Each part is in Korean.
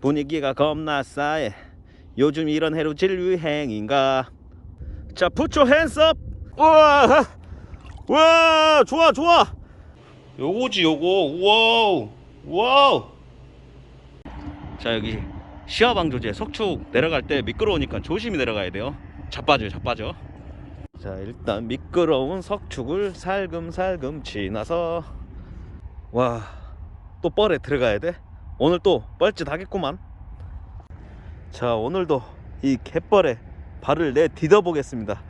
분위기가 겁나 싸해. 요즘 이런 해루질 유행인가? 자 부초 핸스업 우와 와 좋아 좋아. 요거지 요거. 우와우 우와우. 자 여기 시야방조제 석축 내려갈 때 미끄러우니까 조심히 내려가야 돼요. 자빠져요 자빠져. 자 일단 미끄러운 석축을 살금살금 지나서. 와 또 뻘에 들어가야 돼 오늘 또 뻘짓하겠구만. 자 오늘도 이 갯벌에 발을 내 디뎌 보겠습니다.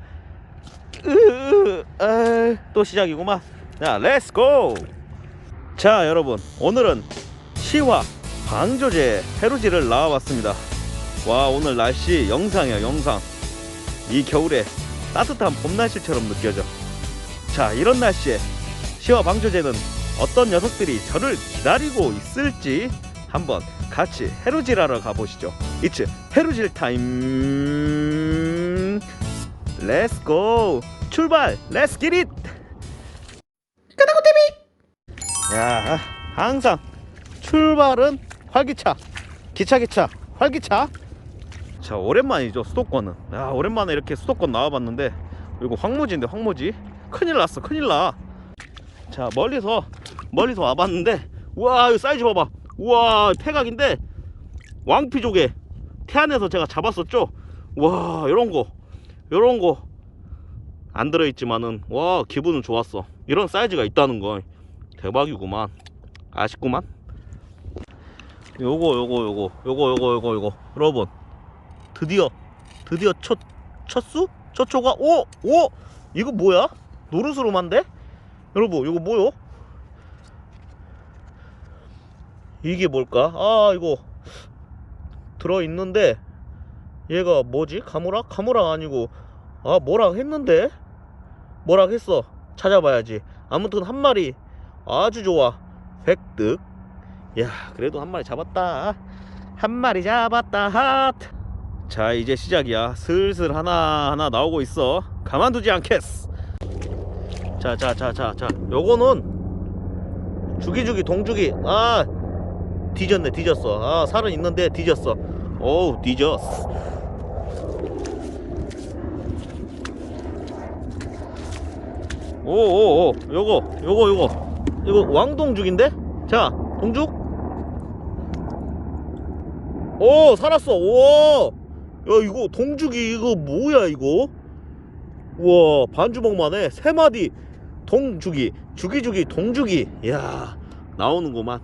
또 시작이구만. 자 렛츠고 자 여러분 오늘은 시화 방조제 해루지를 나와봤습니다. 와 오늘 날씨 영상이야 영상. 이 겨울에 따뜻한 봄 날씨처럼 느껴져. 자 이런 날씨에 시화 방조제는 어떤 녀석들이 저를 기다리고 있을지 한번 같이 해루질하러 가보시죠. 이츠 해루질 타임 렛츠 고 출발. 렛츠 기릿 까다고 TV 야 항상 출발은 활기차 기차 기차 활기차. 자 오랜만이죠 수도권은. 야 오랜만에 이렇게 수도권 나와 봤는데 이거 황무지인데 황무지? 큰일 났어 큰일 나 자 멀리서 멀리서 와 봤는데 우와 이거 사이즈 봐봐 우와 태각인데 왕피조개. 태안에서 제가 잡았었죠? 와 요런 거. 요런 거. 안 들어있지만은 와 기분은 좋았어. 이런 사이즈가 있다는 거. 대박이구만. 아쉽구만. 요거 요거 요거. 요거 요거 요거 요거. 여러분 드디어 드디어 첫 첫수? 첫초가? 오! 오! 이거 뭐야? 노르스름한데? 여러분 이거 뭐요? 이게 뭘까? 아 이거 들어있는데 얘가 뭐지? 가무라? 가무라 아니고. 아 뭐라 했는데? 뭐라 했어? 찾아봐야지. 아무튼 한 마리 아주 좋아. 획득. 야 그래도 한 마리 잡았다. 한 마리 잡았다. 핫. 자 이제 시작이야. 슬슬 하나하나 나오고 있어. 가만두지 않겠어. 자자자자자. 요거는 주기주기 동주기. 아 뒤졌네 뒤졌어. 아 살은 있는데 뒤졌어. 어우 뒤졌어 오오오 요거 요거 요거. 이거 왕동죽인데? 자 동죽. 오 살았어. 오야 이거 동죽이 이거 뭐야 이거? 우와 반주먹만해 세 마디 동죽이 주기주기 동죽이. 이야 나오는구만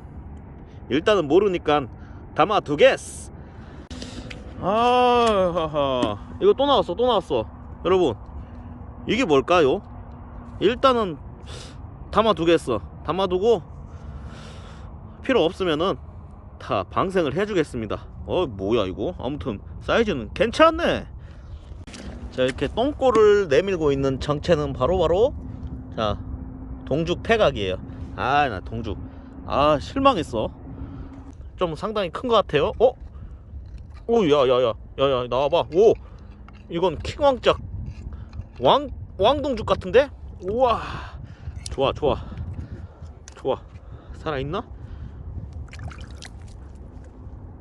일단은 모르니까 담아 두겠어 아 이거 또 나왔어 또 나왔어. 여러분 이게 뭘까요? 일단은 담아두겠어 담아두고 필요 없으면은 다 방생을 해주겠습니다. 어 뭐야 이거? 아무튼 사이즈는 괜찮네. 자 이렇게 똥꼬를 내밀고 있는 정체는 바로바로 자 동죽 태각이에요. 아 나 동죽. 아 실망했어 좀 상당히 큰 것 같아요. 어? 오 야야야 야야 나와봐. 오 이건 킹왕짝 왕 왕동죽 같은데? 우와. 좋아 좋아. 좋아. 살아있나?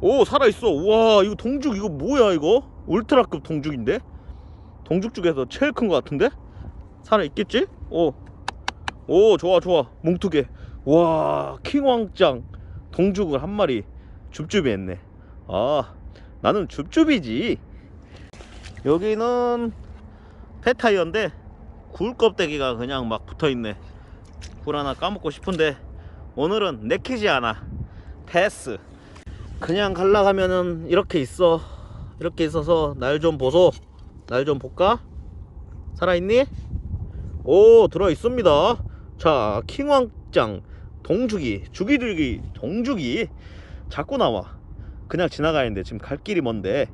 오 살아있어. 우와 이거 동죽 이거 뭐야 이거? 울트라급 동죽인데? 동죽 중에서 제일 큰 것 같은데? 살아있겠지? 오, 오 좋아 좋아. 뭉툭해 와 킹왕짱 동죽을 한 마리 줍줍이 했네. 아 나는 줍줍이지. 여기는 페타이어인데 굴 껍데기가 그냥 막 붙어있네. 굴 하나 까먹고 싶은데 오늘은 내키지 않아. 패스. 그냥 갈라 가면은 이렇게 있어. 이렇게 있어서 날 좀 보소. 날 좀 볼까? 살아있니? 오 들어있습니다. 자 킹왕짱 동죽이 죽이들기 동죽이 자꾸 나와. 그냥 지나가는데 지금 갈 길이 먼데?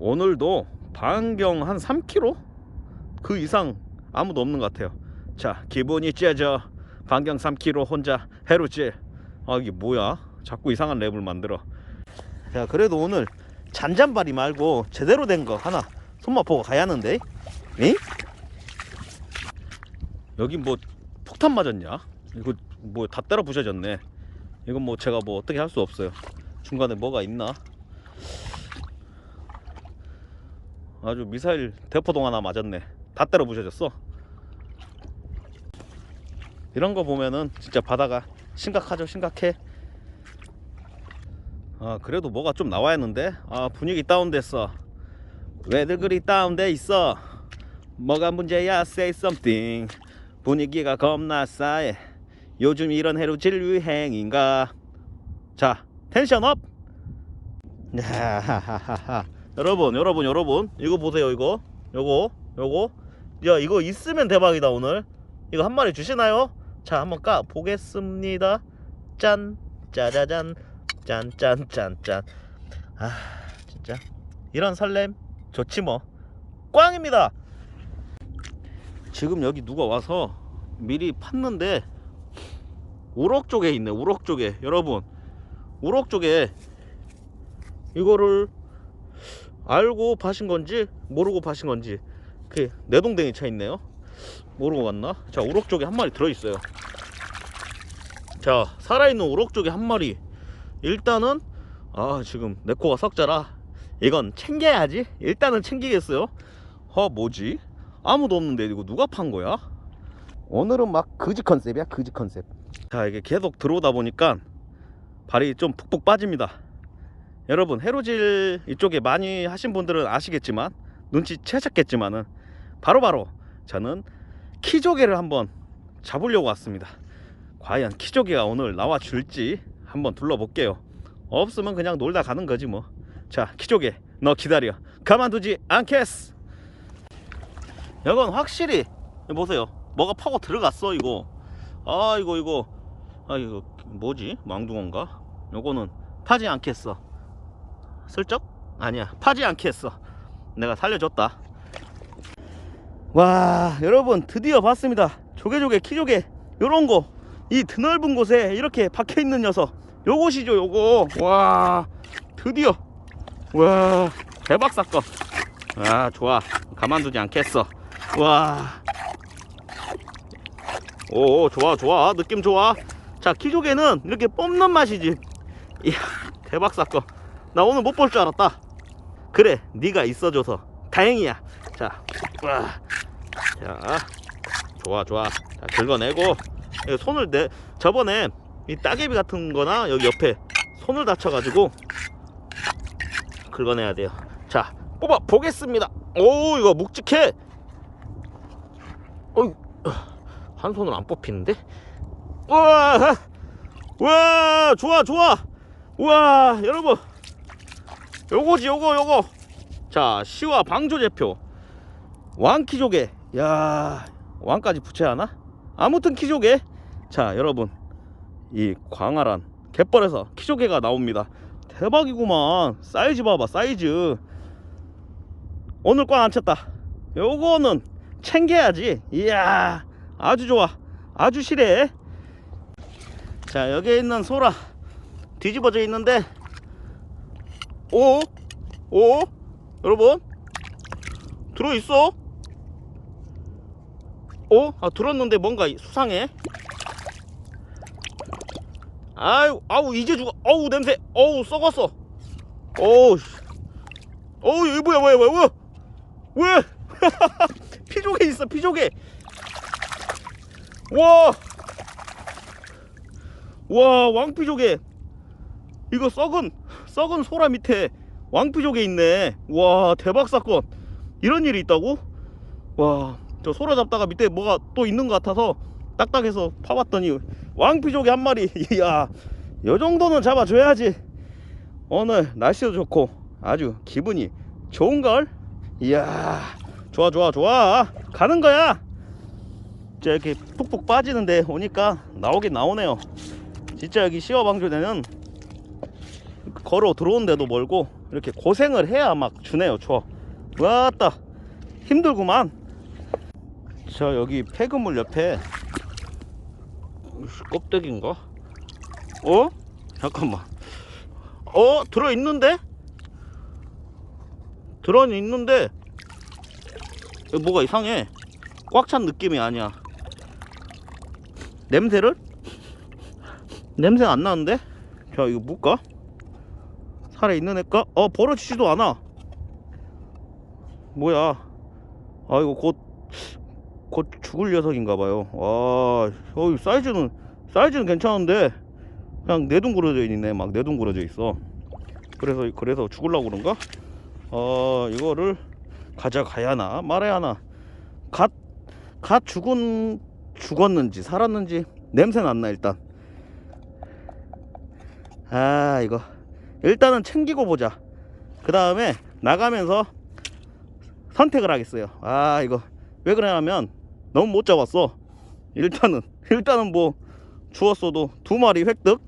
오늘도 반경 한 3km 그 이상 아무도 없는 것 같아요. 자 기분이 째져. 반경 3km 혼자 해루질. 아 이게 뭐야? 자꾸 이상한 랩을 만들어. 야 그래도 오늘 잔잔바리 말고 제대로 된 거 하나 손맛 보고 가야 하는데? 에? 여기 뭐 폭탄 맞았냐? 이거 뭐다 때려 부셔졌네 이건 뭐 제가 뭐 어떻게 할 수 없어요 중간에 뭐가 있나? 아주 미사일 대포동 하나 맞았네. 다 때려 부셔졌어. 이런 거 보면은 진짜 바다가 심각하죠, 심각해. 아 그래도 뭐가 좀 나와야 했는데 아 분위기 다운됐어. 왜들 그리 다운돼 있어? 뭐가 문제야? Say something. 분위기가 겁나 싸해. 요즘 이런 해루질 유행인가? 자, 텐션 업. 야하하하하. 여러분, 여러분, 여러분, 이거 보세요, 이거, 요거, 요거. 야, 이거 있으면 대박이다 오늘. 이거 한 마리 주시나요? 자, 한번 까 보겠습니다. 짠, 짜자잔, 짠, 짠, 짠, 짠. 아, 진짜 이런 설렘 좋지 뭐. 꽝입니다. 지금 여기 누가 와서 미리 팠는데 우럭 쪽에 있네 우럭 쪽에. 여러분 우럭 쪽에 이거를 알고 파신 건지 모르고 파신 건지 그 내동댕이 차 있네요. 모르고 갔나? 자 우럭 쪽에 한 마리 들어있어요. 자 살아있는 우럭 쪽에 한 마리. 일단은 아 지금 내 코가 석자라. 이건 챙겨야지. 일단은 챙기겠어요. 어 뭐지? 아무도 없는데 이거 누가 판 거야? 오늘은 막 그지 컨셉이야 그지 컨셉 자 이게 계속 들어오다 보니까 발이 좀 푹푹 빠집니다. 여러분 해로질 이쪽에 많이 하신 분들은 아시겠지만 눈치채셨겠지만은 바로바로 저는 키조개를 한번 잡으려고 왔습니다. 과연 키조개가 오늘 나와 줄지 한번 둘러볼게요. 없으면 그냥 놀다 가는 거지 뭐자 키조개 너 기다려. 가만두지 않겠어. 이건 확실히 보세요. 뭐가 파고 들어갔어 이거. 아 이거 이거 아 이거 뭐지? 망둥어인가? 요거는 파지 않겠어. 슬쩍? 아니야 파지 않겠어. 내가 살려줬다. 와 여러분 드디어 봤습니다. 조개조개 키조개 요런 거. 이 드넓은 곳에 이렇게 박혀 있는 녀석. 요것이죠 요거. 와 드디어. 와 대박 사건. 아 좋아. 가만두지 않겠어. 와. 오, 좋아, 좋아. 느낌 좋아. 자, 키조개는 이렇게 뽑는 맛이지. 이야, 대박 사건. 나 오늘 못 볼 줄 알았다. 그래, 네가 있어줘서 다행이야. 자, 와. 자, 좋아, 좋아. 자, 긁어내고. 손을 내, 저번에 이 따개비 같은 거나 여기 옆에 손을 다쳐가지고 긁어내야 돼요. 자, 뽑아 보겠습니다. 오, 이거 묵직해. 어이, 한 손으로 안 뽑히는데? 와, 와, 좋아, 좋아. 와, 여러분, 요거지, 요거, 요거. 자, 시와 방조제표 왕키조개. 야, 왕까지 붙여야 하나? 아무튼 키조개. 자, 여러분, 이 광활한 갯벌에서 키조개가 나옵니다. 대박이구만. 사이즈 봐봐, 사이즈. 오늘 꽝 안 쳤다. 요거는 챙겨야지. 이야, 아주 좋아. 아주 실해. 자, 여기에 있는 소라 뒤집어져 있는데, 오, 오, 여러분, 들어있어? 어? 아, 들었는데 뭔가 수상해. 아유, 아우, 이제 죽어. 어우, 냄새. 어우, 썩었어. 어우, 씨. 어우, 이거 뭐야, 뭐야, 뭐야. 왜? 피조개 있어 피조개 와, 와 왕피조개 이거 썩은 썩은 소라 밑에 왕피조개 있네. 와 대박 사건. 이런 일이 있다고? 와 저 소라 잡다가 밑에 뭐가 또 있는 것 같아서 딱딱해서 파봤더니 왕피조개 한 마리. 이야 요 정도는 잡아줘야지. 오늘 날씨도 좋고 아주 기분이 좋은걸. 이야 좋아 좋아 좋아. 가는 거야. 자 이렇게 푹푹 빠지는데 오니까 나오긴 나오네요 진짜 여기 시어방조대는 걸어 들어온데도 멀고 이렇게 고생을 해야 막 주네요 좋아 왔다 힘들구만 자 여기 폐그물 옆에 껍데기인가 어? 잠깐만 어? 들어있는데? 들어있는데 뭐가 이상해 꽉 찬 느낌이 아니야 냄새를? 냄새 안 나는데? 자 이거 뭘까? 살아 있는 애까? 어 벌어지지도 않아. 뭐야? 아 이거 곧 곧 죽을 녀석인가 봐요. 와, 어 사이즈는 사이즈는 괜찮은데 그냥 내둥그러져 있네. 막 내둥그러져 있어. 그래서 그래서 죽을라고 그런가? 어 이거를 가져가야 하나 말아야 하나? 갓 갓 죽은 죽었는지 살았는지 냄새는 안 나 일단. 아 이거 일단은 챙기고 보자. 그 다음에 나가면서 선택을 하겠어요. 아 이거 왜 그러냐면 너무 못 잡았어. 일단은 일단은 뭐 주웠어도 두 마리 획득.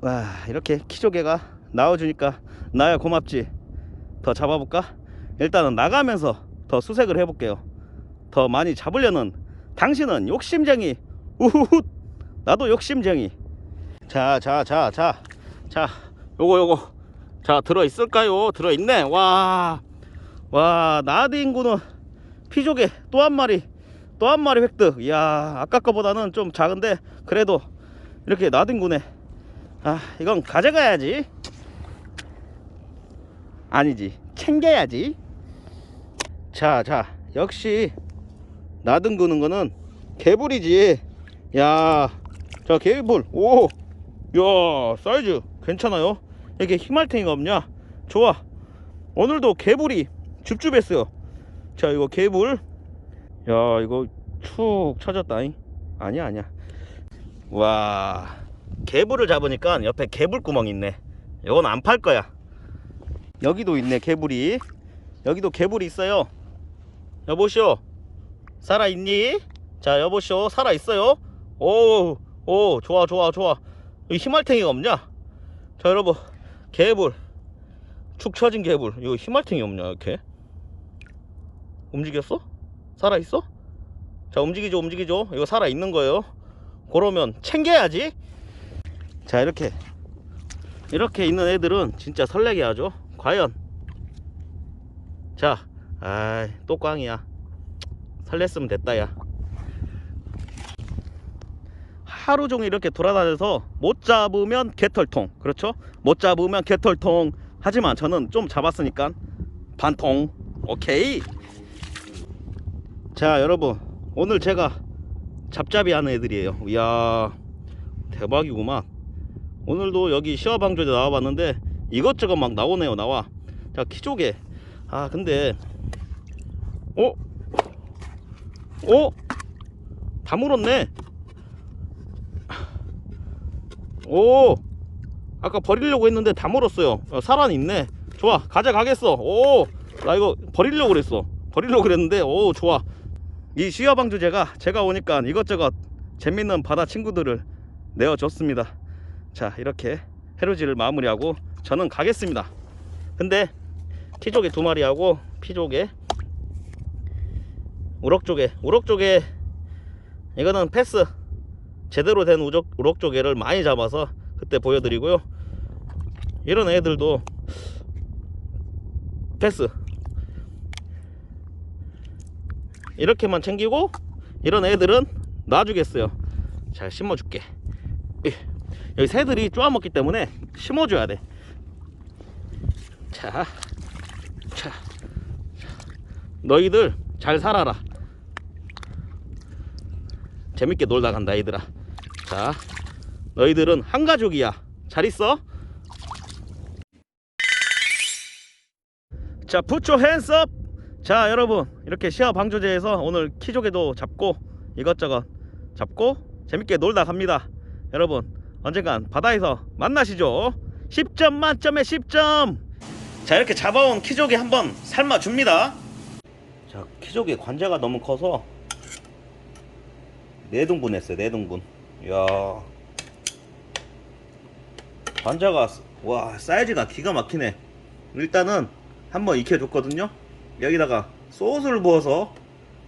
와 이렇게 키조개가 나와주니까 나야 고맙지. 더 잡아볼까? 일단은 나가면서 더 수색을 해볼게요. 더 많이 잡으려는 당신은 욕심쟁이. 우후훗 나도 욕심쟁이. 자, 자, 자, 자, 자, 요거, 요거. 자, 들어있을까요? 들어있네. 와, 와, 나디인구는 피조개 또 한 마리, 또 한 마리 획득. 이야, 아까 거보다는 좀 작은데, 그래도 이렇게 나딘구네. 아, 이건 가져가야지. 아니지, 챙겨야지. 자, 자, 역시 나등구는 거는 개불이지. 야, 자, 개불. 오, 야 사이즈 괜찮아요? 이게 희말탱이가 없냐? 좋아. 오늘도 개불이 줍줍했어요. 자 이거 개불. 야 이거 축 쳐졌다잉. 아니야 아니야. 와 개불을 잡으니까 옆에 개불 구멍 있네. 이건 안 팔 거야. 여기도 있네 개불이. 여기도 개불이 있어요. 여보시오. 살아있니? 자 여보시오. 살아있어요? 오, 오 좋아 좋아 좋아 이 희말탱이가 없냐? 자 여러분 개불. 축 처진 개불. 이거 희말탱이 없냐 이렇게? 움직였어? 살아있어? 자 움직이죠 움직이죠. 이거 살아있는 거예요. 그러면 챙겨야지. 자 이렇게. 이렇게 있는 애들은 진짜 설레게 하죠. 과연. 자 아이 또 꽝이야. 설렜으면 됐다 야 하루 종일 이렇게 돌아다녀서 못 잡으면 개털통 그렇죠? 못 잡으면 개털통. 하지만 저는 좀 잡았으니까 반통. 오케이. 자 여러분. 오늘 제가 잡잡이 하는 애들이에요. 이야 대박이구만. 오늘도 여기 시화방조제 나와봤는데 이것저것 막 나오네요 나와. 자 키조개. 아 근데 어? 어? 다 물었네 오! 아까 버리려고 했는데 다 물었어요. 어, 살아있네. 좋아 가져가겠어. 오 나 이거 버리려고 그랬어. 버리려고 그랬는데 오 좋아. 이 시야방 주제가 제가 오니까 이것저것 재밌는 바다 친구들을 내어줬습니다. 자 이렇게 해루지를 마무리하고 저는 가겠습니다. 근데 키조개 두 마리하고 피조개 우럭조개 우럭조개 이거는 패스 제대로 된 우럭, 우럭조개를 많이 잡아서 그때 보여드리고요. 이런 애들도 패스. 이렇게만 챙기고 이런 애들은 놔주겠어요. 잘 심어줄게. 예. 여기 새들이 쪼아먹기 때문에 심어줘야 돼. 자, 자, 너희들 잘 살아라. 재밌게 놀다 간다 얘들아 자 너희들은 한 가족이야. 잘 있어? 자 부초 핸스업 자 여러분 이렇게 시야 방조제에서 오늘 키조개도 잡고 이것저것 잡고 재밌게 놀다 갑니다. 여러분 언젠간 바다에서 만나시죠. 10점 만점에 10점. 자 이렇게 잡아온 키조개 한번 삶아 줍니다. 자 키조개 관자가 너무 커서 네 등분 했어요 네 등분. 이 야. 관자가 와 사이즈가 기가 막히네. 일단은 한번 익혀줬거든요. 여기다가 소스를 부어서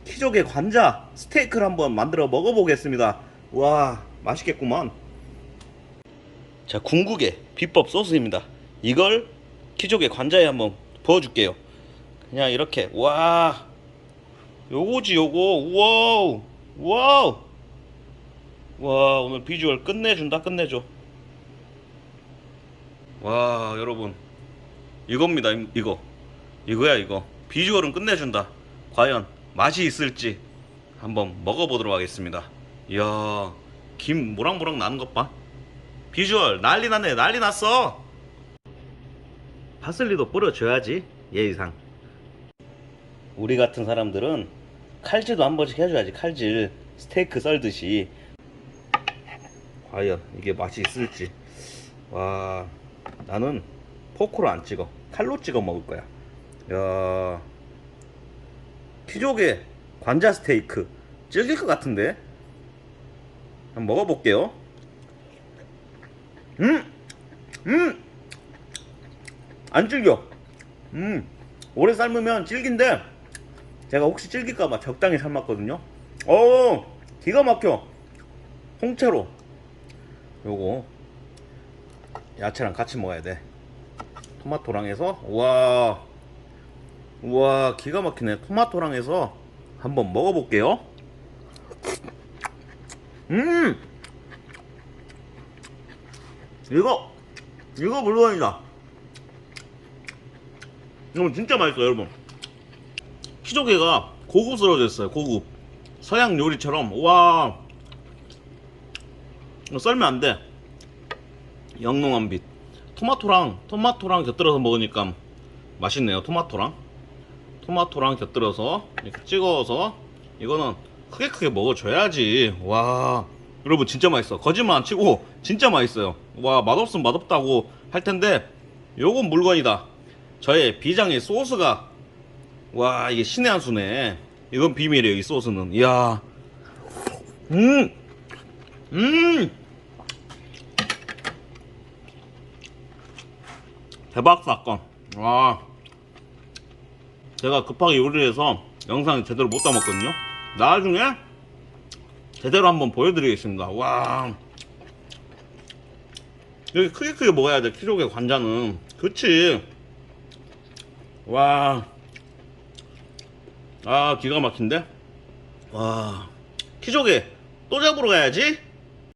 키조개 관자 스테이크를 한번 만들어 먹어보겠습니다. 와 맛있겠구만. 자 궁극의 비법 소스입니다. 이걸 키조개 관자에 한번 부어줄게요. 그냥 이렇게 와. 요거지 요거. 와우. 와우 와 오늘 비주얼 끝내준다 끝내줘. 와 여러분. 이겁니다 이- 이거. 이거야 이거. 비주얼은 끝내준다. 과연 맛이 있을지 한번 먹어보도록 하겠습니다. 이야 김 모락모락 나는 것봐. 비주얼 난리 났네 난리 났어. 파슬리도 뿌려줘야지 예의상. 우리 같은 사람들은 칼질도 한 번씩 해줘야지 칼질. 스테이크 썰듯이 과연 이게 맛이 있을지. 와 나는 포크로 안 찍어. 칼로 찍어 먹을 거야. 야 키조개 관자 스테이크. 질길 것 같은데? 한번 먹어볼게요. 음 음 안 질겨. 음 오래 삶으면 질긴데 제가 혹시 질길까봐 적당히 삶았거든요. 어 기가 막혀. 통째로 요거 야채랑 같이 먹어야 돼. 토마토랑 해서? 우와. 우와 기가 막히네. 토마토랑 해서 한번 먹어볼게요. 음! 이거 이거 물건이다. 이거 진짜 맛있어요 여러분. 키조개가 고급스러워졌어요 고급. 서양 요리처럼. 와. 이거 썰면 안 돼. 영롱한 빛. 토마토랑 토마토랑 곁들여서 먹으니까 맛있네요 토마토랑. 토마토랑 곁들여서 이렇게 찍어서 이거는 크게 크게 먹어줘야지. 와 여러분 진짜 맛있어. 거짓말 안 치고 진짜 맛있어요. 와 맛없으면 맛없다고 할 텐데 요건 물건이다. 저의 비장의 소스가. 와 이게 신의 한 수네. 이건 비밀이에요 이 소스는. 이야. 음 음! 대박 사건. 와. 제가 급하게 요리를 해서 영상 제대로 못 담았거든요. 나중에 제대로 한번 보여드리겠습니다. 와. 여기 크게 크게 먹어야 돼. 키조개 관자는. 그치. 와. 아, 기가 막힌데? 와. 키조개 또 잡으러 가야지?